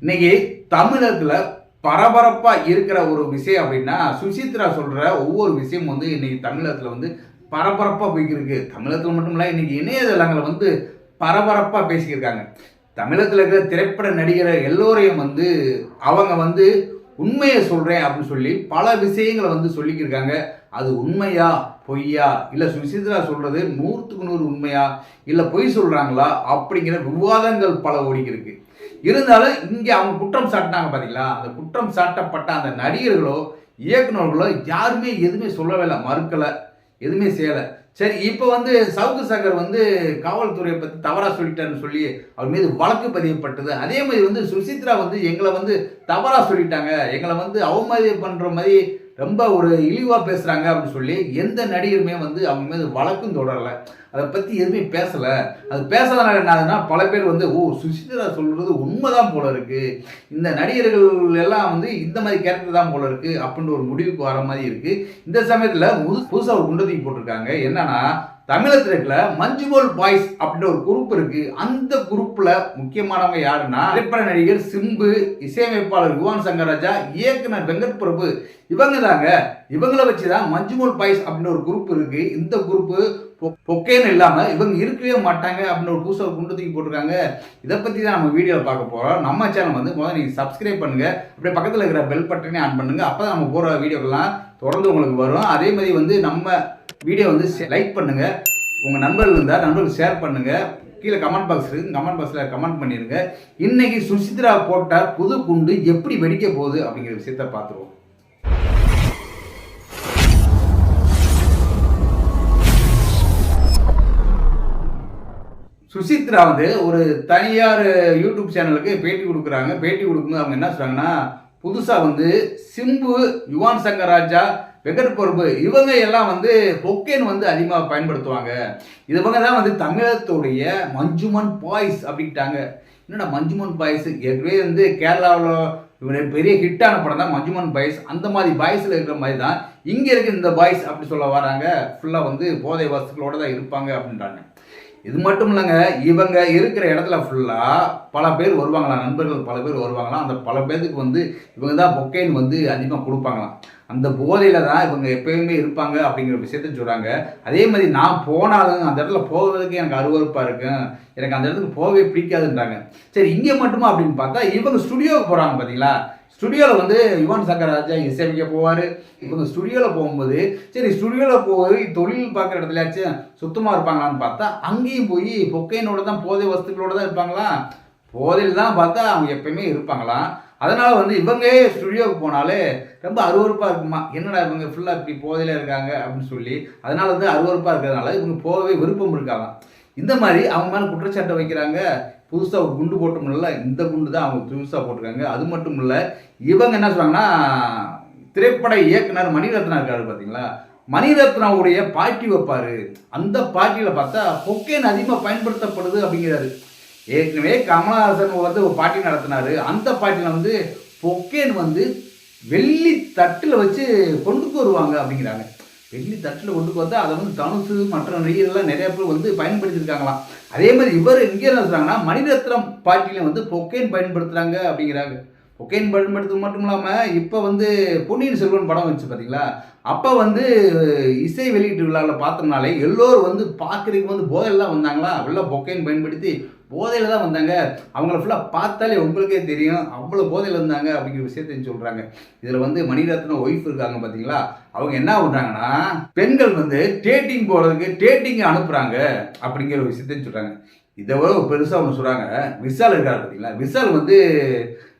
இன்னைக்கு தமிழகத்துல பரபரப்பா இருக்கிற ஒரு விஷயம் அப்படின்னா சுசித்ரா சொல்ற ஒவ்வொரு விஷயம் வந்து இன்னைக்கு தமிழகத்துல வந்து பரபரப்பா போய்க்கிருக்கு. தமிழகத்தில் தமிழகத்துல மட்டும் இல்ல இன்னைக்கு இணையதளங்களை வந்து பரபரப்பா பேசிக்கிருக்காங்க. தமிழகத்துல இருக்கிற திரைப்பட நடிகரை எல்லோரையும் வந்து அவங்க வந்து உண்மையை சொல்றேன் அப்படின்னு சொல்லி பல விஷயங்களை வந்து சொல்லிக்கிருக்காங்க. அது உண்மையா பொய்யா இல்லை சுசித்ரா சொல்றது நூற்றுக்கு நூறு உண்மையா இல்லை பொய் சொல்றாங்களா அப்படிங்கிற விவாதங்கள் பல ஓடிக்கிருக்கு. இருந்தாலும் இங்கே அவங்க குற்றம் சாட்டினாங்க பார்த்தீங்களா அந்த குற்றம் சாட்டப்பட்ட அந்த நடிகர்களோ இயக்குனர்களோ யாருமே எதுவுமே சொல்லவே இல்லை மறுக்கலை எதுவுமே செய்யலை. சரி இப்போ வந்து சவுக்கு சங்கர் வந்து காவல்துறையை பற்றி தவறாக சொல்லிட்டாருன்னு சொல்லி அவர் மீது வழக்கு பதியப்பட்டது. அதே மாதிரி வந்து சுசித்ரா வந்து எங்களை வந்து தவறாக சொல்லிட்டாங்க. எங்களை வந்து அவமதியம் பண்ணுற மாதிரி ரொம்ப ஒரு இழிவாக பேசுகிறாங்க அப்படின்னு சொல்லி எந்த நடிகருமே வந்து அவங்க மீது வழக்கும் தொடரலை. அதை பற்றி எதுவுமே பேசலை. அது பேசாதனால என்ன ஆகுதுன்னா பல பேர் வந்து ஓ சுசித்ரா சொல்கிறது உண்மைதான் போல இருக்கு. இந்த நடிகர்கள் எல்லாம் வந்து இந்த மாதிரி கேரக்டர் தான் போல இருக்கு அப்படின்ற ஒரு முடிவுக்கு வர மாதிரி இருக்கு. இந்த சமயத்தில் புது புதுசாக ஒரு குண்டத்தை போட்டிருக்காங்க. என்னன்னா தமிழகத்தில் இருக்கிற மஞ்சுமோல் பாய்ஸ் அப்படின்ற ஒரு குரூப் இருக்கு. அந்த குரூப்ல முக்கியமானவங்க யாருன்னா திரைப்பட நடிகர் சிம்பு இசையமைப்பாளர் யுவான் சங்கர் ராஜா இயக்குனர் வெங்கட் பிரபு. இவங்க தாங்க இவங்களை வச்சு தான் மஞ்சுமோல் பாய்ஸ் அப்படின்ற ஒரு குரூப் இருக்கு. இந்த குரூப் பொக்கேன்னு இல்லாம இவங்க இருக்கவே மாட்டாங்க அப்படின்னு ஒரு புதுசாக குண்டு தூக்கி போட்டிருக்காங்க. இதை பத்தி தான் நம்ம வீடியோவில் பார்க்க போறோம். நம்ம சேனல் வந்து முதல்ல நீங்க சப்ஸ்கிரைப் பண்ணுங்க. அப்படியே பக்கத்தில் இருக்கிற பெல் பட்டனே ஆன் பண்ணுங்க. அப்பதான் நம்ம போற வீடியோக்கெல்லாம் தொடர்ந்து உங்களுக்கு வரும். அதே மாதிரி வந்து நம்ம வீடியோ வந்து லைக் பண்ணுங்க. உங்க நண்பர்கள் இருந்தால் நண்பர்களுக்கு ஷேர் பண்ணுங்க. கீழே கமெண்ட் பாக்ஸ் இருக்கு. கமெண்ட் பாக்ஸில் கமெண்ட் பண்ணிருங்க. இன்னைக்கு சுசித்ரா போட்ட புது குண்டு எப்படி வெடிக்க போகுது அப்படிங்கிற விஷயத்த பார்த்துருவோம். சுசித்ரா வந்து ஒரு தனியார் யூடியூப் சேனலுக்கு பேட்டி கொடுக்குறாங்க. பேட்டி கொடுக்கும்போது அவங்க என்ன சொல்றாங்கன்னா புதுசாக வந்து சிம்பு யுவான் சங்கர் ராஜா வெங்கட் பொறுப்பு இவங்க எல்லாம் வந்து பொக்கேன் வந்து அதிகமாக பயன்படுத்துவாங்க. இவங்க தான் வந்து தமிழகத்துடைய மஞ்சுமன் பாய்ஸ் அப்படின்ட்டாங்க. என்னடா மஞ்சுமன் பாய்ஸ்? ஏற்கனவே வந்து கேரளாவில் பெரிய ஹிட்டான படம் தான் மஞ்சுமன் பாய்ஸ். அந்த மாதிரி பாய்ஸில் இருக்கிற மாதிரி தான் இங்கே இருக்க இந்த பாய்ஸ் அப்படி சொல்ல வராங்க. ஃபுல்லாக வந்து போதை வசதிகளோடு தான் இருப்பாங்க அப்படின்றாங்க. இது மட்டும் இல்லைங்க இவங்க இருக்கிற இடத்துல ஃபுல்லாக பல பேர் வருவாங்களாம். நண்பர்கள் பல பேர் வருவாங்களாம். அந்த பல பேருக்கு வந்து இவங்க தான் பொக்கைன் வந்து அதிகமாக கொடுப்பாங்களாம். அந்த போதையில தான் இவங்க எப்பயுமே இருப்பாங்க அப்படிங்கிற விஷயத்த சொல்கிறாங்க அதே மாதிரி நான் போனாலும் அந்த இடத்துல போகிறதுக்கு எனக்கு அருவறுப்பாக இருக்கும் எனக்கு அந்த இடத்துக்கு போகவே பிடிக்காதுன்றாங்க. சரி இங்கே மட்டுமா அப்படின்னு பார்த்தா இவங்க ஸ்டுடியோவுக்கு போகிறாங்க பார்த்தீங்களா ஸ்டுடியோவில் வந்து யுவன் சங்கர் ராஜா இசையமைக்க போவார். இவங்க ஸ்டுடியோவில் போகும்போது சரி ஸ்டுடியோவில் போய் தொழில் பார்க்குற இடத்துலயாச்சும் சுத்தமாக இருப்பாங்களான்னு பார்த்தா அங்கேயும் போய் பொக்கைனோட தான் போதை வஸ்துக்களோட தான் இருப்பாங்களா? போதையில் தான் பார்த்தா அவங்க எப்பயுமே இருப்பாங்களாம். அதனால் வந்து இவங்க ஸ்டுடியோவுக்கு போனாலே ரொம்ப அருவறுப்பாக இருக்குமா? என்னடா இவங்க ஃபுல்லாக இப்படி போதையில் இருக்காங்க அப்படின்னு சொல்லி அதனால வந்து அருவறுப்பாக இருக்கிறதுனால இவங்க போகவே விருப்பம் இருக்காங்க. இந்த மாதிரி அவங்க மேலே குற்றச்சாட்டை வைக்கிறாங்க. புதுசாக ஒரு குண்டு போட்டோம்ல இந்த குண்டு தான் அவங்க புதுசாக போட்டிருக்காங்க. அது மட்டும் இல்லை இவங்க என்ன சொல்கிறாங்கன்னா திரைப்பட இயக்குனர் மணிரத்னா இருக்காரு பார்த்தீங்களா மணிரத்னாவுடைய பாட்டி வைப்பார். அந்த பாட்டியில் பார்த்தா பொக்கேன் அதிகமாக பயன்படுத்தப்படுது அப்படிங்கிறாரு. ஏற்கனவே கமலஹாசன் வந்து ஒரு பாட்டி நடத்தினாரு. அந்த பாட்டியில் வந்து பொக்கேன் வந்து வெள்ளி தட்டில் வச்சு கொண்டுக்கு வருவாங்க அப்படிங்கிறாங்க. வெள்ளி தட்டில் கொண்டுக்கு வந்தா அதை வந்து தனுசு மற்ற நடிகர்கள்லாம் நிறைய பேர் வந்து பயன்படுத்தியிருக்காங்களாம். அதே மாதிரி இவர் இங்கே நடத்துகிறாங்கன்னா மணிரத்னம் பாட்டியில் வந்து பொக்கேன் பயன்படுத்துகிறாங்க அப்படிங்கிறாங்க. பொக்கேன் பயன்படுத்த மட்டும் இல்லாமல் இப்போ வந்து பொன்னியின் செல்வன் படம் வச்சு பார்த்தீங்களா அப்போ வந்து இசை வெளியீட்டு விழாவில் பார்த்தோம்னாலே எல்லோரும் வந்து பார்க்குறதுக்கு வந்து போதையெல்லாம் வந்தாங்களா? ஃபுல்லாக பொக்கைன் பயன்படுத்தி போதையில் தான் வந்தாங்க. அவங்கள ஃபுல்லாக பார்த்தாலே உங்களுக்கே தெரியும். அவ்வளோ போதையில் இருந்தாங்க அப்படிங்கிற விஷயத்தையும் சொல்கிறாங்க இதில் வந்து மணிரத்னம் ஒய்ஃப் இருக்காங்க பார்த்தீங்களா அவங்க என்ன பண்ணுறாங்கன்னா பெண்கள் வந்து டேட்டிங் போகிறதுக்கு டேட்டிங் அனுப்புகிறாங்க அப்படிங்கிற ஒரு விஷயத்தையும் சொல்கிறாங்க இதை விட பெருசாக ஒன்று சொல்கிறாங்க விஷால் இருக்காரு பார்த்தீங்களா விஷால் வந்து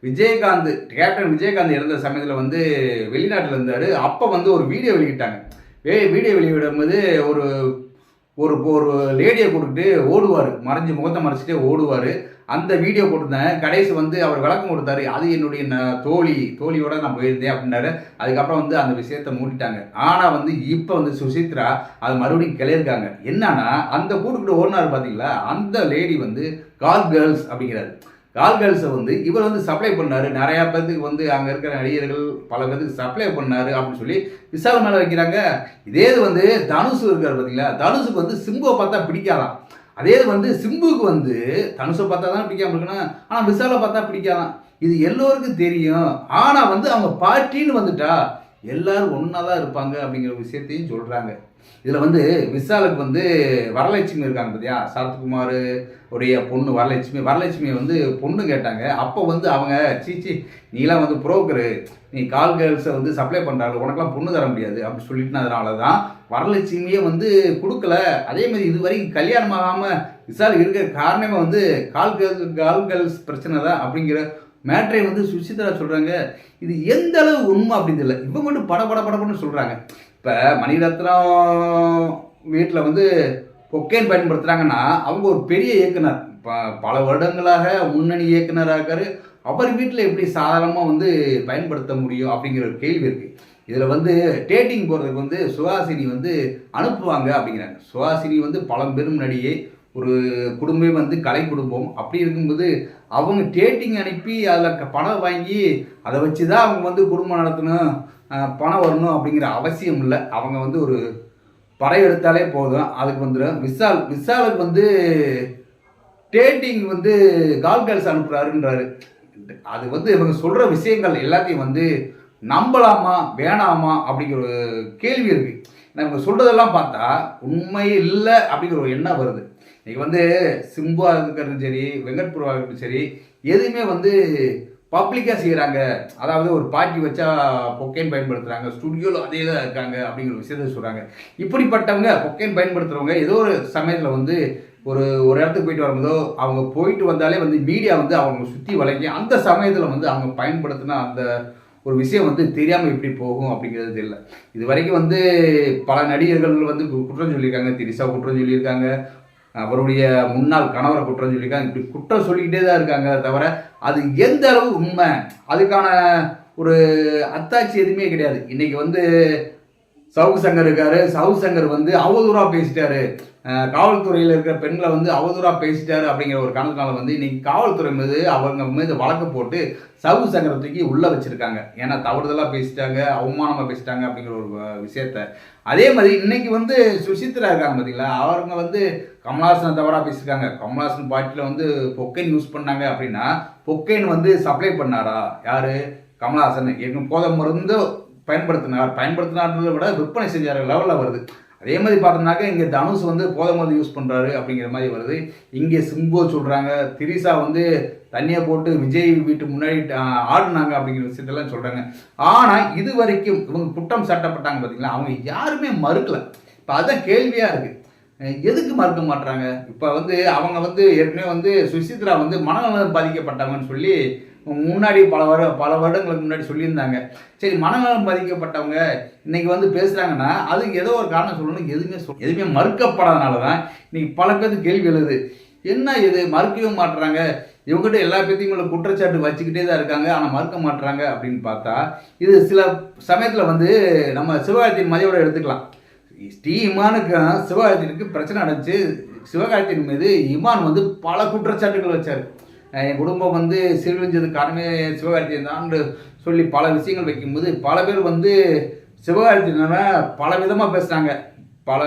விஜயகாந்த் கேப்டன் விஜயகாந்த் இறந்த சமயத்தில் வந்து வெளிநாட்டில் இருந்தார். அப்போ வந்து ஒரு வீடியோ வெளியிட்டாங்க. வீடியோ வெளியிடும்போது ஒரு ஒரு ஒரு லேடியை கொடுத்துட்டு ஓடுவார். மறைஞ்சு முகத்தை மறைச்சிட்டே ஓடுவார். அந்த வீடியோ போட்டிருந்தேன் கடைசி வந்து அவர் விளக்கம் கொடுத்தாரு. அது என்னுடைய தோழி தோழியோட நான் போயிருந்தேன் அப்படின்னாரு. அதுக்கப்புறம் வந்து அந்த விஷயத்த மூடிட்டாங்க. ஆனால் வந்து இப்போ வந்து சுசித்ரா அது மறுபடியும் கிளையிருக்காங்க என்னன்னா அந்த கூட்டுக்கிட்ட ஓடினார் பார்த்தீங்களா அந்த லேடி வந்து கால் கேர்ள்ஸ் அப்படிங்கிறாரு. கால் கேர்ள்ஸை வந்து இவர் வந்து சப்ளை பண்ணாரு. நிறையா பேர்த்துக்கு வந்து அங்கே இருக்கிற நடிகர்கள் பல பேர்த்துக்கு சப்ளை பண்ணார் அப்படின்னு சொல்லி விசால் மேலே வைக்கிறாங்க. இதே இது வந்து தனுசு இருக்கார் பார்த்தீங்களா தனுசுக்கு வந்து சிம்புவை பார்த்தா பிடிக்காதான். அதே இது வந்து சிம்புக்கு வந்து தனுஷை பார்த்தா தான் பிடிக்காம இருக்கணும் ஆனால் விசாலை பார்த்தா பிடிக்காதான். இது எல்லோருக்கும் தெரியும். ஆனால் வந்து அவங்க பார்ட்டின்னு வந்துட்டா எல்லாரும் ஒன்றா தான் இருப்பாங்க அப்படிங்கிற விஷயத்தையும் சொல்கிறாங்க இதில் வந்து விஷாலுக்கு வந்து வரலட்சுமி இருக்காங்க பார்த்தியா சரத்குமார் உடைய பொண்ணு வரலட்சுமி. வரலட்சுமி வந்து பொண்ணு கேட்டாங்க. அப்போ வந்து அவங்க சீச்சி நீலாம் வந்து புரோக்கரு. நீ கால் கேர்ள்ஸை வந்து சப்ளை பண்ணுறாங்க உனக்கெல்லாம் பொண்ணு தர முடியாது. அப்படின்னு சொல்லிட்டுனதுனால தான் வரலட்சுமியே வந்து கொடுக்கல. அதேமாதிரி இது வரைக்கும் கல்யாணம் ஆகாமல் விசால் இருக்கிற காரணமே வந்து கால் கேர்ள் கால் கேர்ள்ஸ் பிரச்சனை தான் அப்படிங்கிற மேட்ரை வந்து சுசித்ரா சொல்கிறாங்க இது எந்த அளவு உண்மை அப்படின்னு தெரியல. இவங்க மட்டும் பட பட படப்படன்னு சொல்கிறாங்க இப்போ மணிரத்னம் வீட்டில் வந்து கொக்கைன் பயன்படுத்துகிறாங்கன்னா அவங்க ஒரு பெரிய இயக்குனர். இப்போ பல வருடங்களாக முன்னணி இயக்குனராக இருக்கார் அவர் வீட்டில் எப்படி சாதாரணமாக வந்து பயன்படுத்த முடியும் அப்படிங்கிற ஒரு கேள்வி இருக்குது இதில் வந்து டேட்டிங் போகிறதுக்கு வந்து சுஹாசினி வந்து அனுப்புவாங்க அப்படிங்கிறாங்க. சுஹாசினி வந்து பழம்பெரும் நடிகை. ஒரு குடும்பம் வந்து கலை குடும்பம். அப்படி இருக்கும்போது அவங்க டேட்டிங் அனுப்பி அதில் பணம் வாங்கி அதை வச்சு தான் அவங்க வந்து குடும்பம் நடத்தணும். பணம் வரணும் அப்படிங்கிற அவசியம் இல்லை. அவங்க வந்து ஒரு படம் எடுத்தாலே போதும். அதுக்கு வந்துடும் விஷால் விஷாலுக்கு வந்து டேட்டிங் வந்து கால் கேர்ள்ஸ் அனுப்புகிறாருன்றாரு அது வந்து இவங்க சொல்கிற விஷயங்கள் எல்லாத்தையும் வந்து நம்பலாமா வேணாமா அப்படிங்கிற ஒரு கேள்வி இருக்குது ஏன்னா இவங்க சொல்கிறதெல்லாம் பார்த்தா உண்மை இல்லை அப்படிங்கிற ஒரு எண்ணம் வருது. இன்னைக்கு வந்து சிம்புவாக இருக்கிறதும் சரி வெங்கட்புரவாக இருக்கட்டும் சரி எதுவுமே வந்து பப்ளிக்காக செய்கிறாங்க அதாவது ஒரு பார்ட்டி வச்சா பொக்கைன் பயன்படுத்துகிறாங்க ஸ்டுடியோவில் அதே தான் இருக்காங்க அப்படிங்கிற விஷயத்த சொல்கிறாங்க இப்படிப்பட்டவங்க பொக்கைன் பயன்படுத்துகிறவங்க ஏதோ ஒரு சமயத்தில் வந்து ஒரு ஒரு இடத்துக்கு போயிட்டு வரும்போதோ அவங்க போயிட்டு வந்தாலே வந்து மீடியா வந்து அவங்க சுற்றி வளைக்கி அந்த சமயத்தில் வந்து அவங்க பயன்படுத்தின அந்த ஒரு விஷயம் வந்து தெரியாமல் எப்படி போகும் அப்படிங்கிறது தெரியல. இது வரைக்கும் வந்து பல நடிகர்கள் வந்து குற்றம் சொல்லியிருக்காங்க திரிசா குற்றம் சொல்லியிருக்காங்க அவருடைய முன்னாள் கணவரை குற்றம் சொல்லியிருக்காங்க. இப்படி குற்றம் சொல்லிக்கிட்டே தான் இருக்காங்க. தவிர அது எந்த அளவு உண்மை? அதுக்கான ஒரு அத்தாட்சி எதுவுமே கிடையாது. இன்னைக்கு வந்து சவுக்கு சங்கர் இருக்காரு. சவுக்கு சங்கர் வந்து அவதூறாக பேசிட்டாரு. காவல்துறையில் இருக்கிற பெண்களை வந்து அவதூறாக பேசிட்டாரு அப்படிங்கிற ஒரு காரணத்தினால வந்து இன்னைக்கு காவல்துறை மீது அவங்க மீது வழக்கு போட்டு சவுக்கு சங்கரை தூக்கி உள்ளே வச்சிருக்காங்க. ஏன்னா தவறுதலாக பேசிட்டாங்க அவமானமாக பேசிட்டாங்க அப்படிங்கிற ஒரு விஷயத்த. அதே மாதிரி இன்னைக்கு வந்து சுசித்ரா இருக்காங்க பார்த்தீங்களா அவங்க வந்து கமல்ஹாசனை தவறாக பேசியிருக்காங்க. கமல்ஹாசன் பாட்டில் வந்து பொக்கைன் யூஸ் பண்ணாங்க அப்படின்னா பொக்கைன் வந்து சப்ளை பண்ணாரா? யார்? கமல்ஹாசன். ஏற்கனவே போதை மருந்து பயன்படுத்தினார் பயன்படுத்தினார்ன்றதை விட விற்பனை செஞ்சார் லெவலில் வருது. அதே மாதிரி பார்த்தோம்னாக்க இங்கே தனுஷ் வந்து போதை மருந்து யூஸ் பண்ணுறாரு அப்படிங்கிற மாதிரி வருது. இங்கே சிம்பு சொல்கிறாங்க திரிசா வந்து தண்ணியை போட்டு விஜய் வீட்டு முன்னாடி ஆடினாங்க ஆடுனாங்க அப்படிங்கிற விஷயத்தெல்லாம் சொல்கிறாங்க ஆனால் இது வரைக்கும் இவங்க குற்றம் சாட்டப்பட்டாங்க பார்த்தீங்களா அவங்க யாருமே மறுக்கலை. இப்போ அதுதான் கேள்வியாக இருக்குது எதுக்கு மறுக்க மாட்டுறாங்க இப்போ வந்து அவங்க வந்து ஏற்கனவே வந்து சுசித்ரா வந்து மனநலம் பாதிக்கப்பட்டவங்கன்னு சொல்லி முன்னாடி பல வரு பல வருடங்களுக்கு முன்னாடி சொல்லியிருந்தாங்க. சரி மனநலம் பாதிக்கப்பட்டவங்க இன்னைக்கு வந்து பேசுகிறாங்கன்னா அதுக்கு ஏதோ ஒரு காரணம் சொல்லணும் எதுவுமே சொல் எதுவுமே மறுக்கப்படாதனால தான் இன்னைக்கு பல பேருக்கு கேள்வி எழுது. என்ன இது? மறுக்கவே மாட்டுறாங்க இவங்ககிட்ட எல்லா பேர்த்தையும் உள்ள குற்றச்சாட்டு வச்சுக்கிட்டே தான் இருக்காங்க. ஆனால் மறுக்க மாட்டுறாங்க அப்படின்னு பார்த்தா இது சில சமயத்தில் வந்து நம்ம சிவகார்த்தியின் மதியோட எடுத்துக்கலாம். ஸ்ரீ இமானுக்கும் சிவகார்த்தியனுக்கு பிரச்சனை நடந்துச்சு சிவகார்த்தியின் மீது இமான் வந்து பல குற்றச்சாட்டுகள் வச்சார். என் குடும்பம் வந்து சீரழிஞ்சது காரணமே சிவகார்த்தியன் தான் சொல்லி பல விஷயங்கள் வைக்கும்போது பல பேர் வந்து சிவகார்த்தியனை பல விதமாக பேசுனாங்க. பல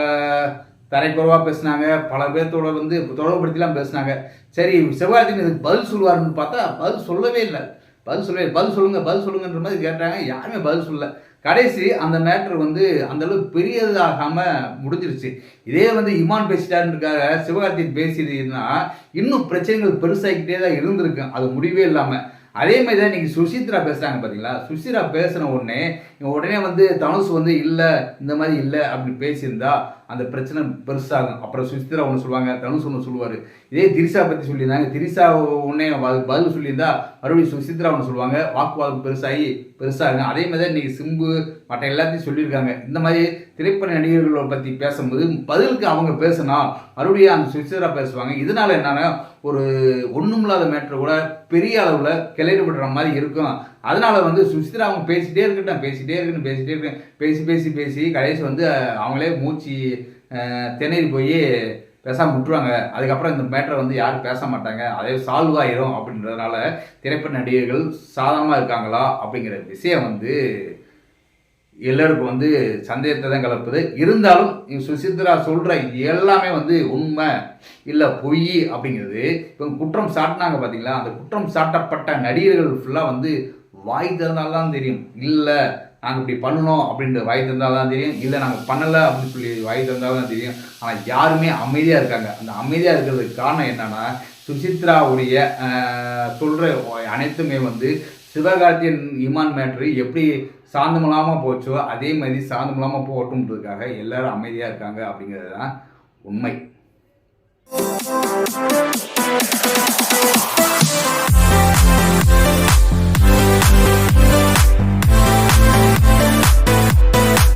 தரைக்குறவாக பேசுனாங்க. பல பேர்த்தோட வந்து தொடர்புபடுத்திலாம் பேசுனாங்க. சரி சிவகார்த்தியன் இதுக்கு பதில் சொல்லுவாருன்னு பார்த்தா பதில் சொல்லவே இல்லை. பதில் சொல்லவே பதில் சொல்லுங்கள் பதில் சொல்லுங்கன்ற மாதிரி கேட்டாங்க. யாருமே பதில் சொல்லலை. கடைசி அந்த மேட்ரு வந்து அந்தளவுக்கு பெரியதாகாம முடிஞ்சிருச்சு. இதே வந்து இமான் பேசிட்டாருக்காக சிவகார்த்திகேயன் பேசியதுன்னா இன்னும் பிரச்சனைகள் பெருசாகிக்கிட்டே தான் இருந்திருக்கு அது முடிவே இல்லாமல் அதே மாதிரி தான் இன்னைக்கு சுசித்ரா பேசுகிறாங்க பார்த்தீங்களா சுசித்ரா பேசின உடனே உடனே வந்து தனுஷ் வந்து இல்லை இந்த மாதிரி இல்லை அப்படின்னு பேசியிருந்தா அந்த பிரச்சனை பெருசாகும். அப்புறம் சுசித்ரா ஒன்று சொல்லுவாங்க தனுஷ் ஒன்று சொல்லுவார். இதே திரிசா பற்றி சொல்லியிருந்தாங்க. திரிசா உடனே பதில் சொல்லியிருந்தா மறுபடியும் சுசித்ரா ஒன்று சொல்லுவாங்க. வாக்குவாதம் பெருசாகி பெருசாகும் அதே மாதிரி தான் இன்றைக்கி சிம்பு மற்ற எல்லாத்தையும் சொல்லியிருக்காங்க. இந்த மாதிரி திரைப்பட நடிகர்களை பற்றி பேசும்போது பதிலுக்கு அவங்க பேசினா மறுபடியும் அந்த சுசித்ரா பேசுவாங்க. இதனால் என்னன்னா ஒரு ஒன்றுமில்லாத மேட்ரு கூட பெரிய அளவில் கிளறி விடுற மாதிரி இருக்கும். அதனால வந்து சுசித்ரா அவங்க பேசிட்டே இருக்கட்டும் பேசிட்டே இருக்கட்டும் பேசிட்டே இருக்கட்டும். பேசி பேசி பேசி கடைசி வந்து அவங்களே மூச்சு திணறி போய் பேசாமல் விட்டுருவாங்க. அதுக்கப்புறம் இந்த மேட்டரை வந்து யாரும் பேச மாட்டாங்க. அதே சால்வ் ஆயிரும் அப்படின்றதுனால திரைப்பட நடிகர்கள் சாதகமாக இருக்காங்களா அப்படிங்கிற விஷயம் வந்து எல்லாருக்கும் வந்து சந்தேகத்தை தான் கலப்புது இருந்தாலும் இவங்க சுசித்ரா சொல்கிற எல்லாமே வந்து உண்மை இல்லை பொய் அப்படிங்கிறது இவங்க குற்றம் சாட்டினாங்க பார்த்தீங்களா அந்த குற்றம் சாட்டப்பட்ட நடிகர்கள் ஃபுல்லாக வந்து வாய் திறந்தால்தான் தெரியும். இல்லை நாங்கள் இப்படி பண்ணணும் அப்படின்ட்டு வாய் திறந்தால் தான் தெரியும். இல்லை நாங்கள் பண்ணலை அப்படின்னு சொல்லி வாய் திறந்தால் தான் தெரியும். ஆனால் யாருமே அமைதியாக இருக்காங்க. அந்த அமைதியாக இருக்கிறதுக்கு காரணம் என்னன்னா சுசித்ராவுடைய சொல்கிற அனைத்துமே வந்து சிவகார்த்தியன் இமான் மேட்ரு எப்படி சாந்தமில்லாமல் போச்சோ அதே மாதிரி சாந்தமில்லாமல் போகட்டும்ன்றதுக்காக எல்லாரும் அமைதியாக இருக்காங்க அப்படிங்கிறது தான் உண்மை.